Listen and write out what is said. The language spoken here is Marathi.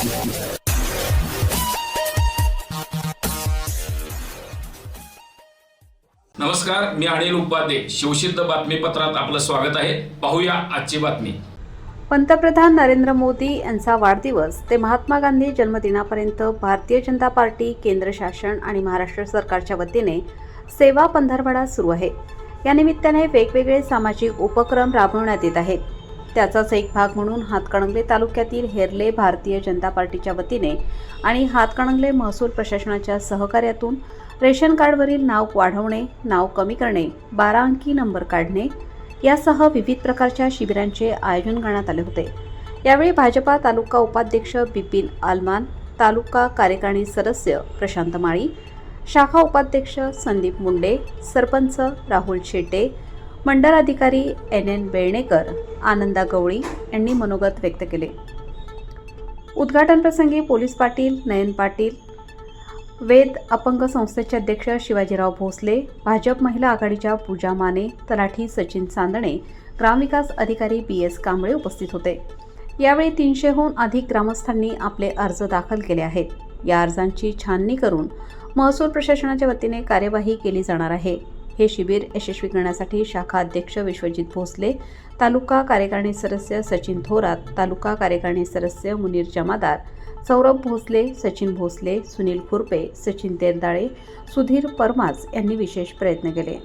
नमस्कार मी अनिल उपाध्ये. शिवसिद्ध बातमीपत्रात आपलं स्वागत आहे. पाहूया आजची बातमी. पंतप्रधान नरेंद्र मोदी यांचा वाढदिवस. ते महात्मा गांधी जन्मदिनापर्यंत भारतीय जनता पार्टी केंद्र शासन आणि महाराष्ट्र सरकारच्या वतीने सेवा पंधरवडा सुरू आहे. या निमित्ताने वेगवेगळे सामाजिक उपक्रम राबवण्यात येत आहेत. त्याचाच एक भाग म्हणून हातकणंगले तालुक्यातील हेरले भारतीय जनता पार्टीच्या वतीने आणि हातकणंगले महसूल प्रशासनाच्या सहकार्यातून रेशन कार्डवरील नाव वाढवणे नाव कमी करणे बारा अंकी नंबर काढणे यासह विविध प्रकारच्या शिबिरांचे आयोजन करण्यात आले होते. यावेळी भाजपा तालुका उपाध्यक्ष बिपिन आलमान तालुका कार्यकारिणी सदस्य प्रशांत माळी शाखा उपाध्यक्ष संदीप मुंडे सरपंच राहुल शेटे मंडल अधिकारी एन एन बेळणेकर आनंदा गवळी यांनी मनोगत व्यक्त केले. उद्घाटनप्रसंगी पोलीस पाटील नयन पाटील वेद अपंग संस्थेचे अध्यक्ष शिवाजीराव भोसले भाजप महिला आघाडीच्या पूजा माने तलाठी सचिन चांदणे ग्रामविकास अधिकारी बी एस कांबळे उपस्थित होते. यावेळी तीनशेहून अधिक ग्रामस्थांनी आपले अर्ज दाखल केले आहेत. या अर्जांची छाननी करून महसूल प्रशासनाच्या वतीने कार्यवाही केली जाणार आहे. हे शिबिर यशस्वी करण्यासाठी शाखा अध्यक्ष विश्वजित भोसले तालुका कार्यकारिणी सदस्य सचिन थोरात तालुका कार्यकारिणी सदस्य मुनीर जमादार सौरभ भोसले सचिन भोसले सुनील खुरपे सचिन तेरदाळे सुधीर परमाज यांनी विशेष प्रयत्न केले.